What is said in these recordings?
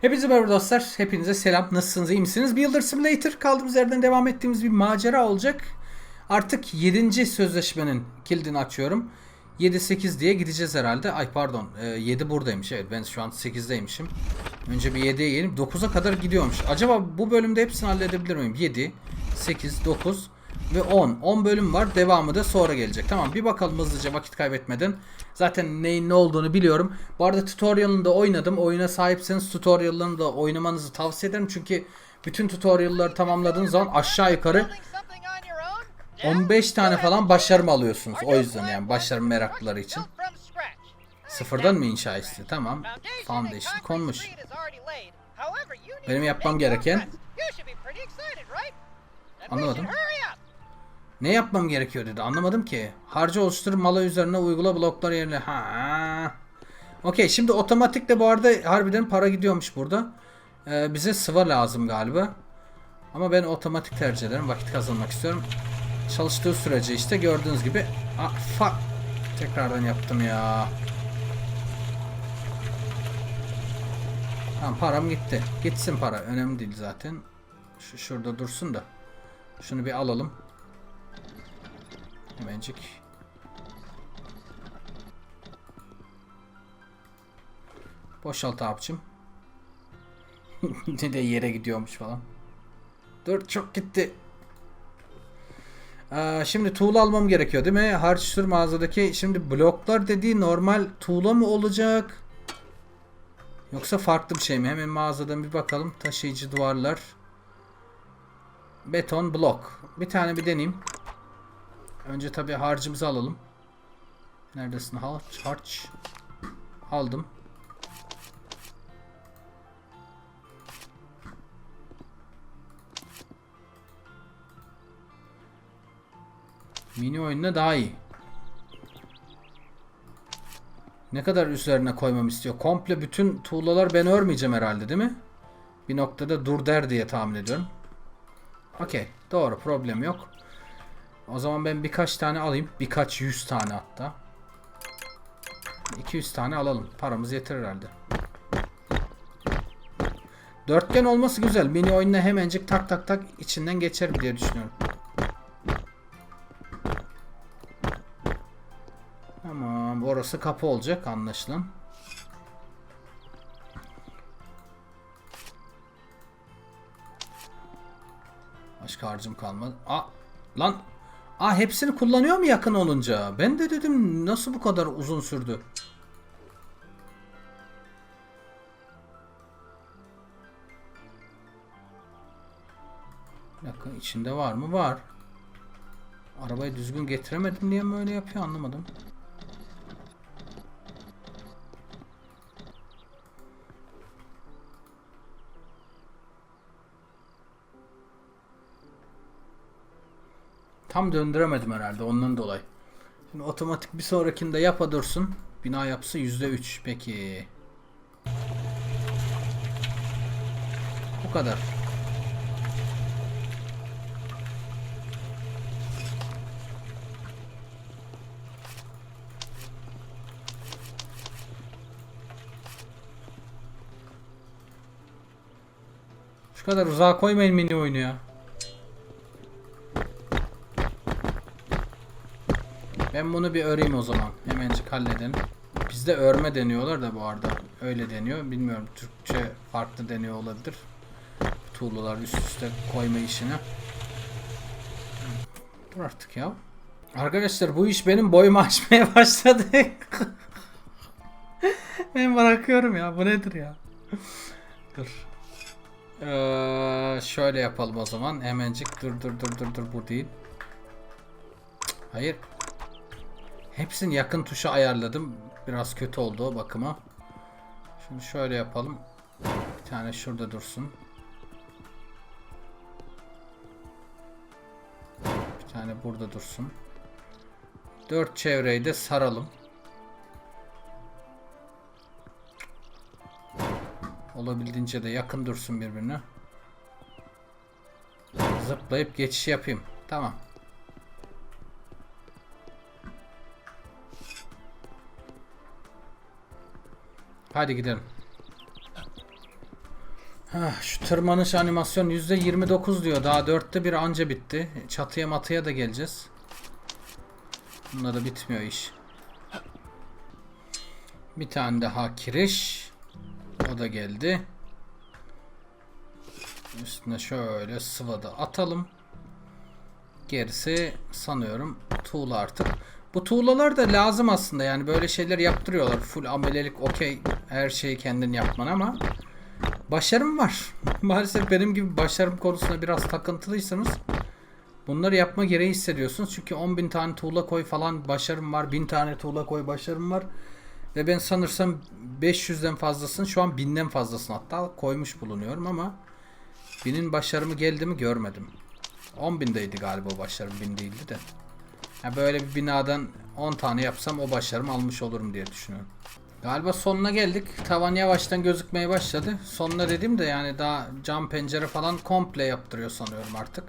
Hepinize merhaba dostlar. Hepinize selam. Nasılsınız? iyi misiniz? Builder Simulator kaldığımız yerden devam ettiğimiz bir macera olacak. Artık 7. sözleşmenin kilidini açıyorum. 7-8 diye gideceğiz herhalde. Ay pardon. e, 7 buradaymış. Evet ben şu an 8'deymişim. Önce bir 7'ye gelip 9'a kadar gidiyormuş. Acaba bu bölümde hepsini halledebilir miyim? 7, 8, 9 ve 10. 10 bölüm var. Devamı da sonra gelecek. Tamam bir bakalım hızlıca vakit kaybetmeden. Zaten neyin ne olduğunu biliyorum. Bu arada tutorial'ını da oynadım. Oyuna sahipseniz tutorial'ını da oynamanızı tavsiye ederim. Çünkü bütün tutorial'ları tamamladığınız zaman aşağı yukarı 15 tane falan başarım alıyorsunuz. O yüzden yani başarım meraklıları için. Sıfırdan mı inşa istiyor? Tamam. Foundation konmuş. Benim yapmam gereken- Anlamadım. Ne yapmam gerekiyor dedi. Anlamadım ki. Harca oluştur mala üzerine uygula bloklar yerine. Ha. Okey şimdi otomatikle bu arada harbiden para gidiyormuş burada. Ee, bize sıva lazım galiba. Ama ben otomatik tercih ederim. Vakit kazanmak istiyorum. Çalıştığı sürece işte gördüğünüz gibi. Ah fuck. Tekrardan yaptım ya. Tamam param gitti. Gitsin para. Önemli değil zaten. Şu şurada dursun da. Şunu bir alalım. Hemencik. Boşalt abicim. ne de yere gidiyormuş falan. Dur çok gitti. Aa, şimdi tuğla almam gerekiyor değil mi? Harçtır mağazadaki şimdi bloklar dediği normal tuğla mı olacak? Yoksa farklı bir şey mi? Hemen mağazadan bir bakalım. Taşıyıcı duvarlar. Beton blok. Bir tane bir deneyeyim. Önce tabi harcımızı alalım. Neredesin harç? Harç. Aldım. Mini oyununa daha iyi. Ne kadar üzerine koymam istiyor? Komple bütün tuğlalar ben örmeyeceğim herhalde değil mi? Bir noktada dur der diye tahmin ediyorum. Okey. Doğru. Problem yok. O zaman ben birkaç tane alayım. Birkaç yüz tane hatta. 200 tane alalım. Paramız yeter herhalde. Dörtgen olması güzel. Mini oyununa hemencik tak tak tak içinden geçer diye düşünüyorum. Tamam. Orası kapı olacak anlaşılan. Başka harcım kalmadı. Aa, lan. Aa hepsini kullanıyor mu yakın olunca? Ben de dedim nasıl bu kadar uzun sürdü? Bir dakika içinde var mı? Var. Arabayı düzgün getiremedim diye mi öyle yapıyor anlamadım. Tam döndüremedim herhalde ondan dolayı. Şimdi otomatik bir sonrakinde yapa dursun. Bina yapısı %3. Peki. Bu kadar. Şu kadar uzağa koymayın mini oyunu ya. Ben bunu bir öreyim o zaman. Hemencik halledin. Bizde örme deniyorlar da bu arada. Öyle deniyor. Bilmiyorum Türkçe farklı deniyor olabilir. Tuğlalar üst üste koyma işini. Dur artık ya. Arkadaşlar bu iş benim boyumu aşmaya başladı. ben bırakıyorum ya. Bu nedir ya? Dur. Ee, şöyle yapalım o zaman. Hemencik dur dur dur dur dur bu değil. Hayır. Hepsini yakın tuşa ayarladım. Biraz kötü oldu o bakıma. Şimdi şöyle yapalım. Bir tane şurada dursun. Bir tane burada dursun. Dört çevreyi de saralım. Olabildiğince de yakın dursun birbirine. Zıplayıp geçiş yapayım. Tamam. Hadi gidelim. Şu tırmanış animasyon %29 diyor. Daha dörtte bir anca bitti. Çatıya matıya da geleceğiz. Bunda da bitmiyor iş. Bir tane daha kiriş. O da geldi. Üstüne şöyle sıvada atalım. Gerisi sanıyorum tuğla artık. Bu tuğlalar da lazım aslında yani böyle şeyler yaptırıyorlar. Full amelelik okey her şeyi kendin yapman ama başarım var. Maalesef benim gibi başarım konusunda biraz takıntılıysanız bunları yapma gereği hissediyorsunuz. Çünkü 10.000 tane tuğla koy falan başarım var. 1000 tane tuğla koy başarım var. Ve ben sanırsam 500'den fazlasını şu an 1000'den fazlasını hatta koymuş bulunuyorum ama 1000'in başarımı geldi mi görmedim. 10.000'deydi galiba başarım 1000 değildi de. Ya böyle bir binadan 10 tane yapsam o başarımı almış olurum diye düşünüyorum. Galiba sonuna geldik. Tavan yavaştan gözükmeye başladı. Sonuna dedim de yani daha cam pencere falan komple yaptırıyor sanıyorum artık.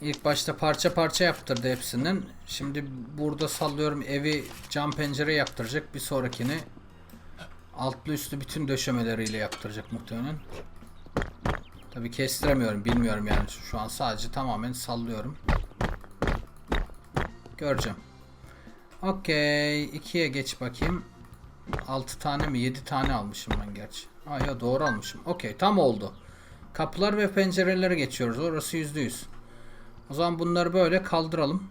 İlk başta parça parça yaptırdı hepsinden. Şimdi burada sallıyorum evi cam pencere yaptıracak. Bir sonrakini altlı üstlü bütün döşemeleriyle yaptıracak muhtemelen. Tabi kestiremiyorum bilmiyorum yani şu an sadece tamamen sallıyorum. Göreceğim. Okey. 2'ye geç bakayım. 6 tane mi? 7 tane almışım ben gerçi. Aa ya doğru almışım. Okey tam oldu. Kapılar ve pencerelere geçiyoruz. Orası %100. O zaman bunları böyle kaldıralım.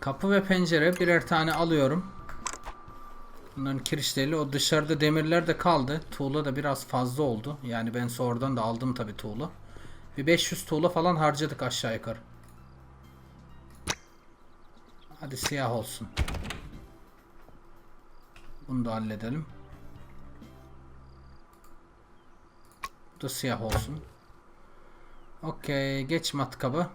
Kapı ve pencere birer tane alıyorum. Bunların kirişleri o dışarıda demirler de kaldı. Tuğla da biraz fazla oldu. Yani ben sonradan da aldım tabi tuğla. Bir 500 tuğla falan harcadık aşağı yukarı. Hadi siyah olsun. Bunu da halledelim. Bu da siyah olsun. Okey. Geç matkabı.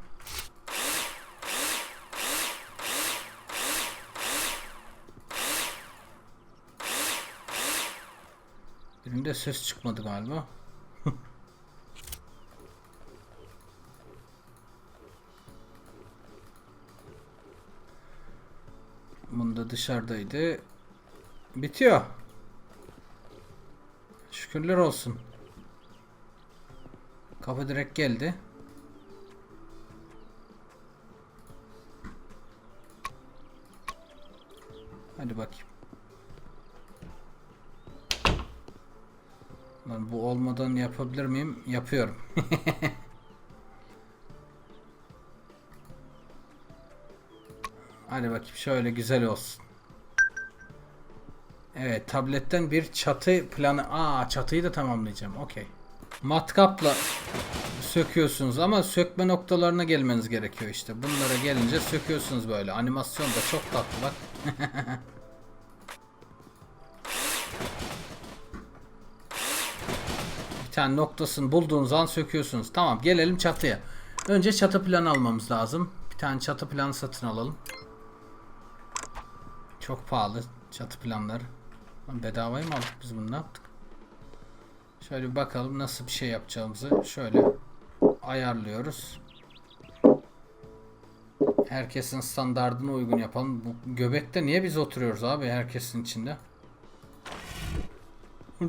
Birinde ses çıkmadı galiba. Bunda dışarıdaydı. Bitiyor. Şükürler olsun. Kapı direkt geldi. Hadi bakayım. Lan bu olmadan yapabilir miyim? Yapıyorum. Hadi bakayım şöyle güzel olsun. Evet tabletten bir çatı planı. Aa çatıyı da tamamlayacağım. Okey. Matkapla söküyorsunuz ama sökme noktalarına gelmeniz gerekiyor işte. Bunlara gelince söküyorsunuz böyle. Animasyon da çok tatlı bak. bir tane noktasını bulduğunuz an söküyorsunuz. Tamam gelelim çatıya. Önce çatı planı almamız lazım. Bir tane çatı planı satın alalım. Çok pahalı çatı planları. Bedavaya mı aldık biz bunu ne yaptık? Şöyle bir bakalım nasıl bir şey yapacağımızı şöyle ayarlıyoruz. Herkesin standardına uygun yapalım. Bu göbekte niye biz oturuyoruz abi herkesin içinde?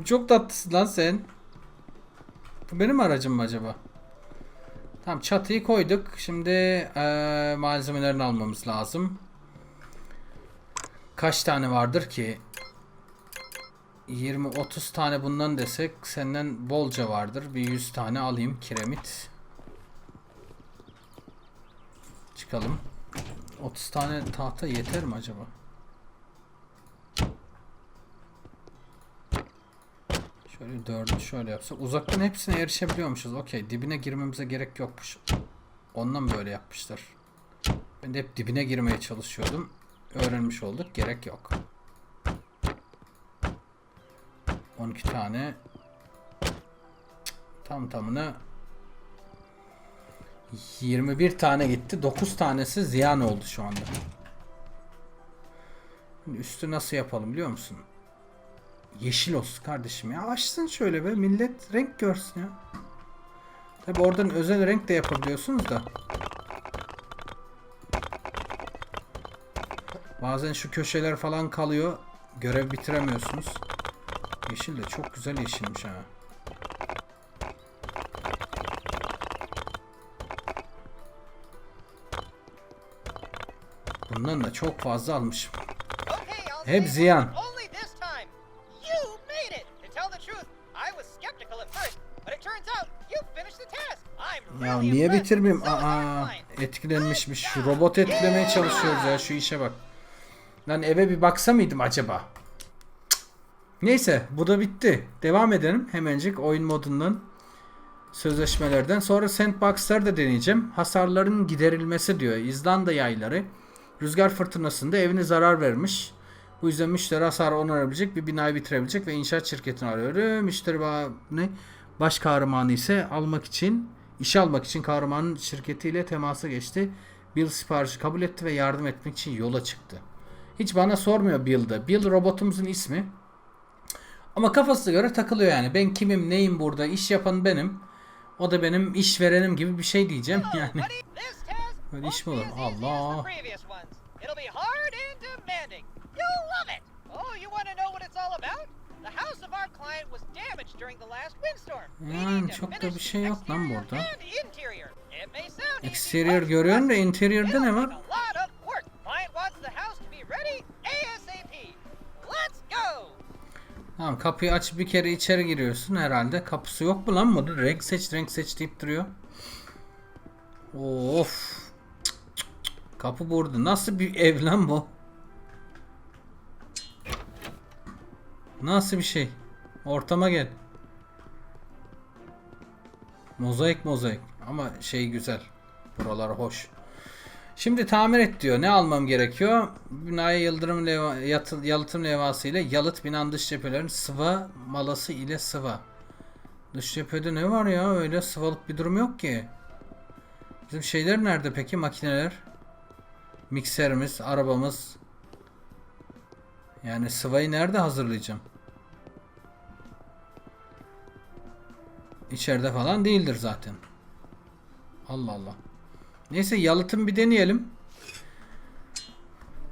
Çok tatlısın lan sen. Bu benim aracım mı acaba? Tamam çatıyı koyduk. Şimdi eee malzemelerini almamız lazım. Kaç tane vardır ki? 20-30 tane bundan desek senden bolca vardır. Bir 100 tane alayım kiremit. Çıkalım. 30 tane tahta yeter mi acaba? Şöyle dördü şöyle yapsak. Uzaktan hepsine erişebiliyormuşuz. Okey. Dibine girmemize gerek yokmuş. Ondan böyle yapmışlar. Ben de hep dibine girmeye çalışıyordum. Öğrenmiş olduk. Gerek yok. 12 tane tam tamına 21 tane gitti. 9 tanesi ziyan oldu şu anda. Üstü nasıl yapalım biliyor musun? Yeşil olsun kardeşim ya. Açsın şöyle be. Millet renk görsün ya. Tabi oradan özel renk de yapabiliyorsunuz da. Bazen şu köşeler falan kalıyor. Görev bitiremiyorsunuz. Yeşil de çok güzel yeşilmiş ha. Bundan da çok fazla almışım. Hep ziyan. Ya niye bitirmeyeyim? Aa, etkilenmişmiş. Robot etkilemeye çalışıyoruz ya şu işe bak. Lan eve bir baksa mıydım acaba? Neyse bu da bitti. Devam edelim hemencik oyun modundan. Sözleşmelerden. Sonra sandbox'lar da deneyeceğim. Hasarların giderilmesi diyor. İzlanda yayları. Rüzgar fırtınasında evine zarar vermiş. Bu yüzden müşteri hasarı onarabilecek bir binayı bitirebilecek ve inşaat şirketini arıyor. Müşteri ba- ne? Baş kahramanı ise almak için, işe almak için kahramanın şirketiyle temasa geçti. Bill siparişi kabul etti ve yardım etmek için yola çıktı. Hiç bana sormuyor Bill'de. Bill robotumuzun ismi. Ama kafasına göre takılıyor yani. Ben kimim, neyim burada, iş yapan benim. O da benim işverenim gibi bir şey diyeceğim yani. Böyle iş mi olur? Allah. Oh, Yani çok da bir şey yok lan burada. Exterior görüyorum da interior'da ne var? Tamam kapıyı aç bir kere içeri giriyorsun herhalde. Kapısı yok mu lan burada? Renk seç renk seç deyip duruyor. Of. Kapı burada. Nasıl bir ev lan bu? Nasıl bir şey? Ortama gel. Mozaik mozaik. Ama şey güzel. Buralar hoş. Şimdi tamir et diyor. Ne almam gerekiyor? Binaya yıldırım leva, yatı, yalıtım levhası ile yalıt binanın dış cephelerin sıva malası ile sıva. Dış cephede ne var ya? Öyle sıvalık bir durum yok ki. Bizim şeyler nerede peki? Makineler. Mikserimiz, arabamız. Yani sıvayı nerede hazırlayacağım? İçeride falan değildir zaten. Allah Allah. Neyse yalıtım bir deneyelim.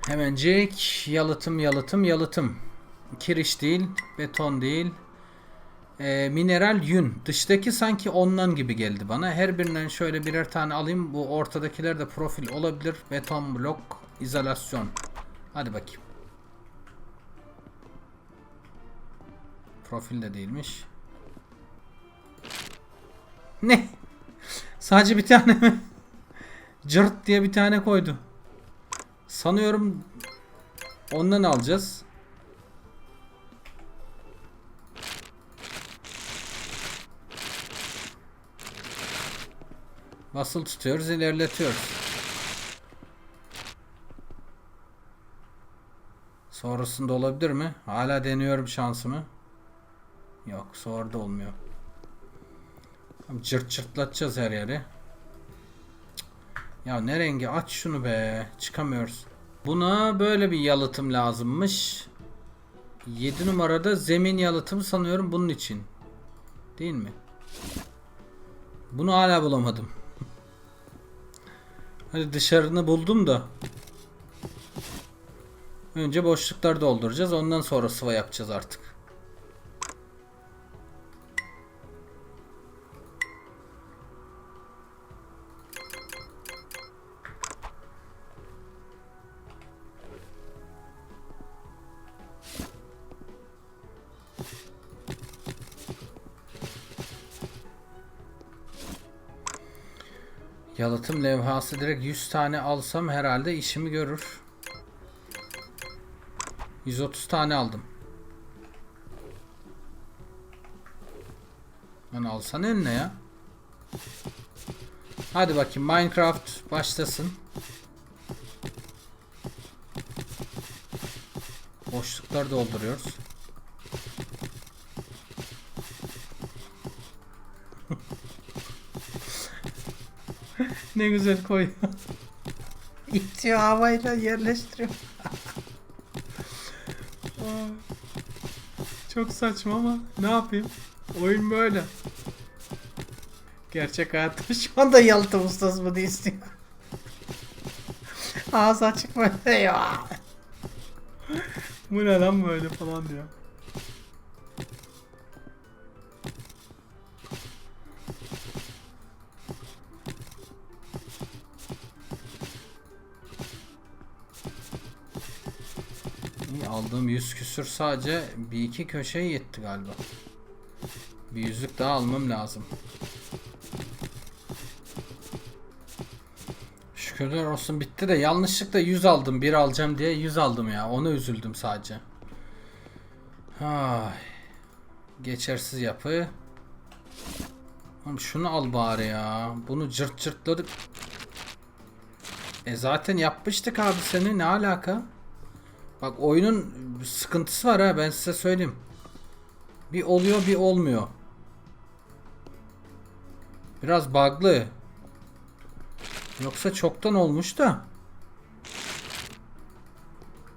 Hemencik yalıtım yalıtım yalıtım. Kiriş değil, beton değil. Ee, mineral yün. Dıştaki sanki ondan gibi geldi bana. Her birinden şöyle birer tane alayım. Bu ortadakiler de profil olabilir. Beton blok, izolasyon. Hadi bakayım. Profil de değilmiş. Ne? Sadece bir tane mi? Cırt diye bir tane koydu. Sanıyorum ondan alacağız. Basılı tutuyoruz, ilerletiyoruz. Sonrasında olabilir mi? Hala deniyorum şansımı. Yok, sonra da olmuyor. Cırt cırtlatacağız her yeri. Ya ne rengi? Aç şunu be. Çıkamıyoruz. Buna böyle bir yalıtım lazımmış. 7 numarada zemin yalıtımı sanıyorum bunun için. Değil mi? Bunu hala bulamadım. Hadi dışarını buldum da. Önce boşluklar dolduracağız. Ondan sonra sıva yapacağız artık. Yalıtım levhası direkt 100 tane alsam herhalde işimi görür. 130 tane aldım. Lan alsana eline ya. Hadi bakayım Minecraft başlasın. Boşlukları dolduruyoruz. ne güzel koyuyor. İtiyor havayla yerleştiriyor. Çok saçma ama ne yapayım? Oyun böyle. Gerçek hayatta şu anda yalıtım ustası mı istiyor. Ağzı açık böyle ya. Bu ne lan böyle falan diyor. Aldığım yüz küsür sadece bir iki köşeye yetti galiba. Bir yüzük daha almam lazım. Şükürler olsun bitti de yanlışlıkla 100 aldım. Bir alacağım diye 100 aldım ya. Ona üzüldüm sadece. Ay. Geçersiz yapı. Oğlum şunu al bari ya. Bunu cırt cırtladık. E zaten yapmıştık abi seni. Ne alaka? Bak oyunun sıkıntısı var ha ben size söyleyeyim. Bir oluyor bir olmuyor. Biraz bug'lı. Yoksa çoktan olmuş da.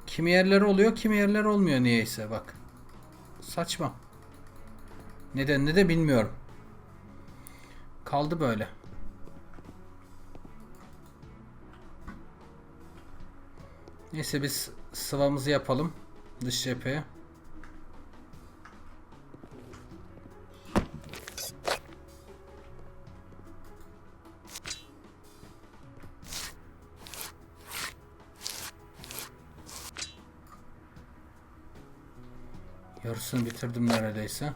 Kimi yerler oluyor kimi yerler olmuyor niyeyse bak. Saçma. Nedenini de bilmiyorum. Kaldı böyle. Neyse biz sıvamızı yapalım. Dış cepheye. Yarısını bitirdim neredeyse.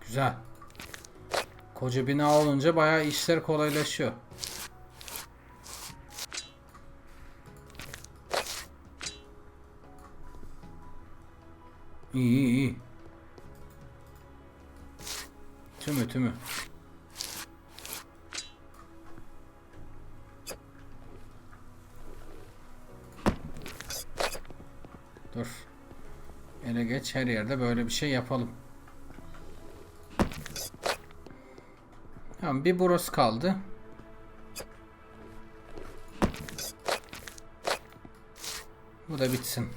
Güzel. Koca bina olunca bayağı işler kolaylaşıyor. İyi iyi iyi. Tümü tümü. Dur. Ele geç her yerde böyle bir şey yapalım. Tamam bir burası kaldı. Bu da bitsin.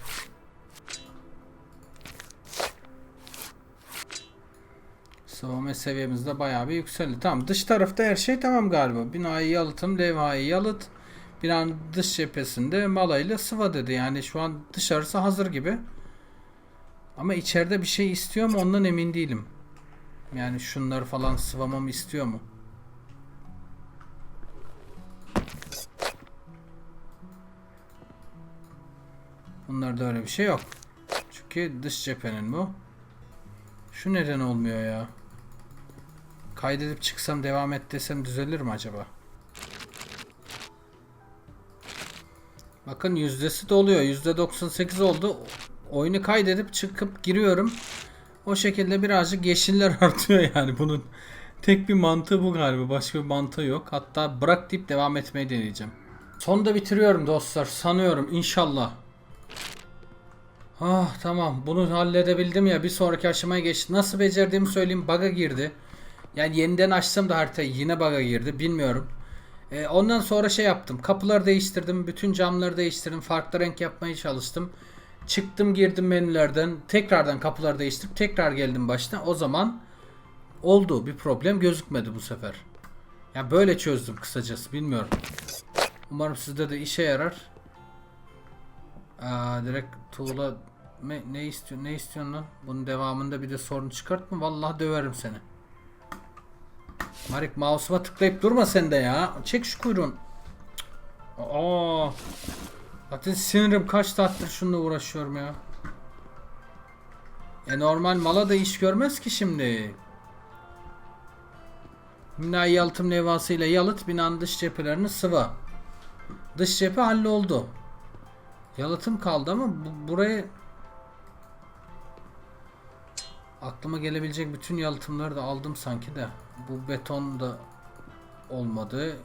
Savunma seviyemiz de bayağı bir yükseldi. Tamam dış tarafta her şey tamam galiba. Binayı yalıtım, levhayı yalıt. Binanın dış cephesinde malayla sıva dedi. Yani şu an dışarısı hazır gibi. Ama içeride bir şey istiyor mu ondan emin değilim. Yani şunları falan sıvamamı istiyor mu? Bunlarda öyle bir şey yok. Çünkü dış cephenin bu. Şu neden olmuyor ya? Kaydedip çıksam devam et desem düzelir mi acaba? Bakın yüzdesi doluyor. Yüzde 98 oldu. Oyunu kaydedip çıkıp giriyorum. O şekilde birazcık yeşiller artıyor yani bunun. Tek bir mantığı bu galiba. Başka bir mantığı yok. Hatta bırak deyip devam etmeyi deneyeceğim. Sonunda bitiriyorum dostlar. Sanıyorum inşallah. Ah tamam bunu halledebildim ya bir sonraki aşamaya geçti. Nasıl becerdiğimi söyleyeyim bug'a girdi. Yani yeniden açsam da haritayı yine bug'a girdi bilmiyorum. Ee, ondan sonra şey yaptım kapıları değiştirdim bütün camları değiştirdim farklı renk yapmaya çalıştım. Çıktım girdim menülerden tekrardan kapıları değiştirip tekrar geldim baştan o zaman oldu bir problem gözükmedi bu sefer. Yani böyle çözdüm kısacası bilmiyorum. Umarım sizde de işe yarar. Aa, direkt tuğla ne, ne istiyor ne istiyorsun lan? Bunun devamında bir de sorun çıkartma. Vallahi döverim seni. Marik mouse'uma tıklayıp durma sen de ya. Çek şu kuyruğun. Aa. Zaten sinirim kaç saattir şununla uğraşıyorum ya. E normal mala da iş görmez ki şimdi. Binayı yalıtım levhasıyla yalıt binanın dış cephelerini sıva. Dış cephe halloldu. Yalıtım kaldı ama bu, buraya aklıma gelebilecek bütün yalıtımları da aldım sanki de. Bu beton da olmadı.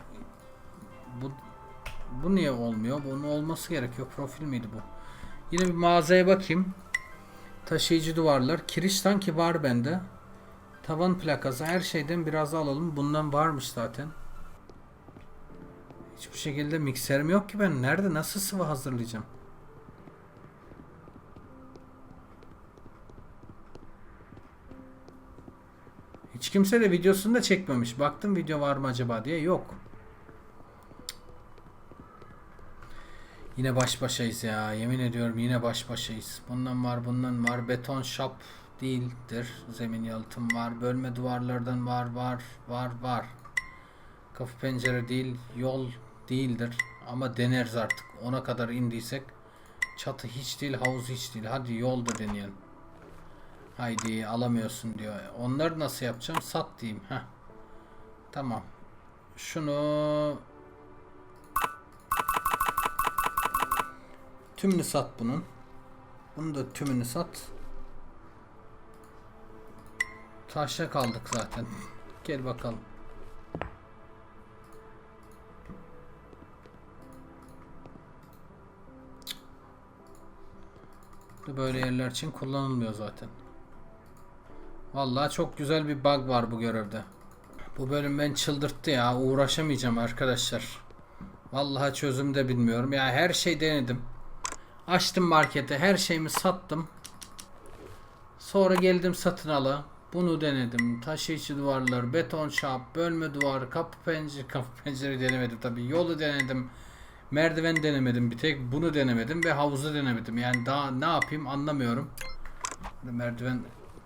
Bu bu niye olmuyor? Bunun olması gerekiyor. Profil miydi bu? Yine bir mağazaya bakayım. Taşıyıcı duvarlar. Kiriş sanki var bende. Tavan plakası. Her şeyden biraz alalım. Bundan varmış zaten. Hiçbir şekilde mikserim yok ki ben. Nerede nasıl sıvı hazırlayacağım? Hiç kimse de videosunu da çekmemiş. Baktım video var mı acaba diye. Yok. Yine baş başayız ya. Yemin ediyorum yine baş başayız. Bundan var, bundan var. Beton şap değildir. Zemin yalıtım var. Bölme duvarlardan var, var, var, var. Kapı pencere değil. Yol değildir. Ama deneriz artık. Ona kadar indiysek çatı hiç değil, havuz hiç değil. Hadi yolda deneyelim. Haydi alamıyorsun diyor. Onları nasıl yapacağım? Sat diyeyim. Heh. Tamam. Şunu tümünü sat bunun. Bunu da tümünü sat. Taşa kaldık zaten. Gel bakalım. Böyle yerler için kullanılmıyor zaten. Vallahi çok güzel bir bug var bu görevde. Bu bölüm beni çıldırttı ya. Uğraşamayacağım arkadaşlar. Vallahi çözüm de bilmiyorum. Ya her şey denedim. Açtım markete, her şeyimi sattım. Sonra geldim satın ala. Bunu denedim. Taşıyıcı duvarlar, beton şap, bölme duvar, kapı pencere, kapı pencere denemedim tabii. Yolu denedim. Merdiven denemedim. Bir tek bunu denemedim ve havuzu denemedim. Yani daha ne yapayım anlamıyorum. Merdiven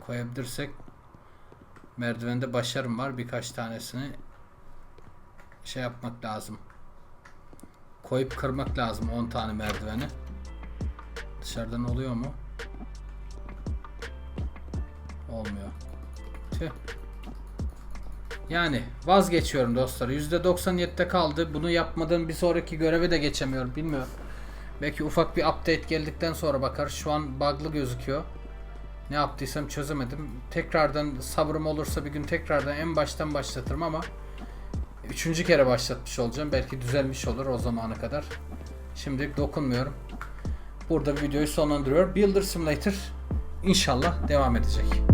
koyabilirsek merdivende başarım var. Birkaç tanesini şey yapmak lazım. Koyup kırmak lazım 10 tane merdiveni. Dışarıdan oluyor mu? Olmuyor. Tüh. Yani vazgeçiyorum dostlar. %97'de kaldı. Bunu yapmadan bir sonraki göreve de geçemiyorum. Bilmiyorum. Belki ufak bir update geldikten sonra bakar. Şu an bug'lı gözüküyor. Ne yaptıysam çözemedim. Tekrardan sabrım olursa bir gün tekrardan en baştan başlatırım ama üçüncü kere başlatmış olacağım. Belki düzelmiş olur o zamana kadar. Şimdilik dokunmuyorum. Burada videoyu sonlandırıyorum. Builder Simulator inşallah devam edecek.